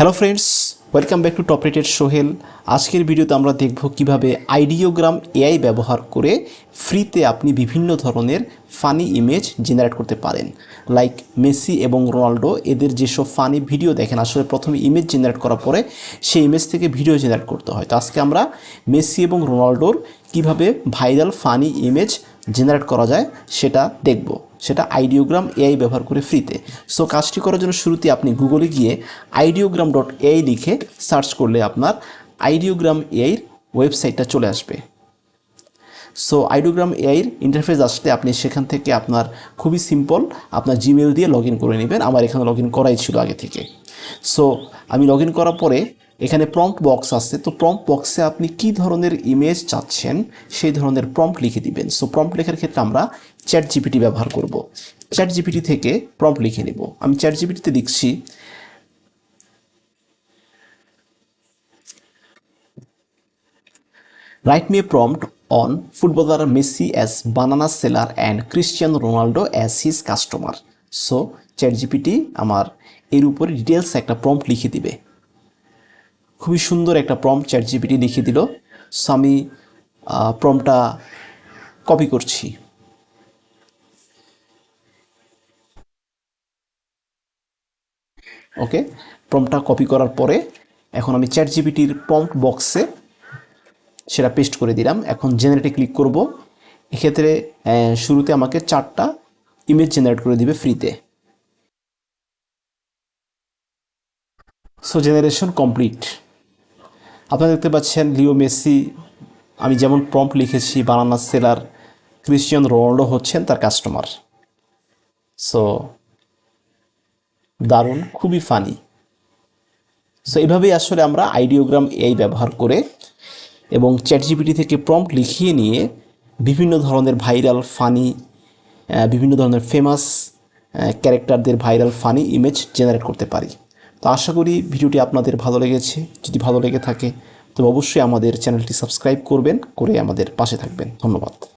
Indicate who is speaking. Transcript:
Speaker 1: Hello friends welcome back to top rated Sohel আজকের ভিডিওতে আমরা দেখব কীভাবে আইডিওগ্রাম এআই ব্যবহার করে ফ্রিতে আপনি বিভিন্ন ধরনের ফানি ইমেজ জেনারেট করতে পারেন। লাইক মেসি এবং রোনাল্ডো এদের যেসব ফানি ভিডিও দেখেন, আসলে প্রথমে ইমেজ জেনারেট করার পরে সেই ইমেজ থেকে ভিডিও জেনারেট করতে হয়। তো আজকে আমরা মেসি এবং রোনাল্ডোর কীভাবে ভাইরাল ফানি ইমেজ জেনারেট করা যায়, সেটা দেখব। সেটা আইডিওগ্রাম এআই ব্যবহার করে ফ্রিতে সো কাজটি করার জন্য শুরুতে আপনি গুগলে গিয়ে আইডিওগ্রাম ডট এআই লিখে সার্চ করলে আপনার আইডিওগ্রাম এআইর ওয়েবসাইটটা চলে আসবে। সো আইডিওগ্রাম এআইর ইন্টারফেস আসলে আপনি সেখান থেকে আপনার খুবই সিম্পল আপনার জিমেল দিয়ে লগ করে নেবেন। আমার এখানে লগ করাই ছিল আগে থেকে। সো আমি লগ করার পরে এখানে প্রম্পট বক্স আছে, তো প্রম্পট বক্সে আপনি কি ধরনের ইমেজ চাচ্ছেন, সেই ধরনের প্রম্পট লিখে দিবেন। সো প্রম্পট লেখার ক্ষেত্রে আমরা চ্যাট জিপিটি ব্যবহার করব। চ্যাট জিপিটি থেকে প্রম্পট লিখে নেব। আমি চ্যাট জিপিটিতে লিখছি write a prompt on footballer Messi as banana seller and Cristiano Ronaldo as his customer. So ChatGPT আমার এর উপরে ডিটেলস একটা প্রম্পট লিখে দিবে। খুবই সুন্দর একটা প্রম্পট চ্যাটজিপিটি লিখে দিল। সো আমি প্রম্পটটা কপি করছি। ওকে প্রম্পটটা কপি করার পরে এখন আমি চ্যাট জিপিটির প্রম্পট বক্সে সেটা পেস্ট করে দিলাম। এখন জেনারেটে ক্লিক করব। এক্ষেত্রে শুরুতে আমাকে চারটা ইমেজ জেনারেট করে দিবে ফ্রিতে সো জেনারেশন কমপ্লিট আপনারা দেখতে পাচ্ছেন লিও মেসি। আমি যেমন প্রম্পট লিখেছি, বানানা সেলার ক্রিশ্চিয়ান রোনাল্ডো হচ্ছেন তার কাস্টমার সো দারুণ, খুবই ফানি সো এইভাবেই আসলে আমরা আইডিওগ্রাম এআই ব্যবহার করে এবং চ্যাটজিপিটি থেকে প্রম্পট লিখিয়ে নিয়ে বিভিন্ন ধরনের ভাইরাল ফানি বিভিন্ন ধরনের ফেমাস ক্যারেক্টারদের ভাইরাল ফানি ইমেজ জেনারেট করতে পারি। তো আশা করি ভিডিওটি আপনাদের ভালো লেগেছে। যদি ভালো লেগে থাকে, তবে অবশ্যই আমাদের চ্যানেলটি সাবস্ক্রাইব করবেন, করে আমাদের পাশে থাকবেন। ধন্যবাদ।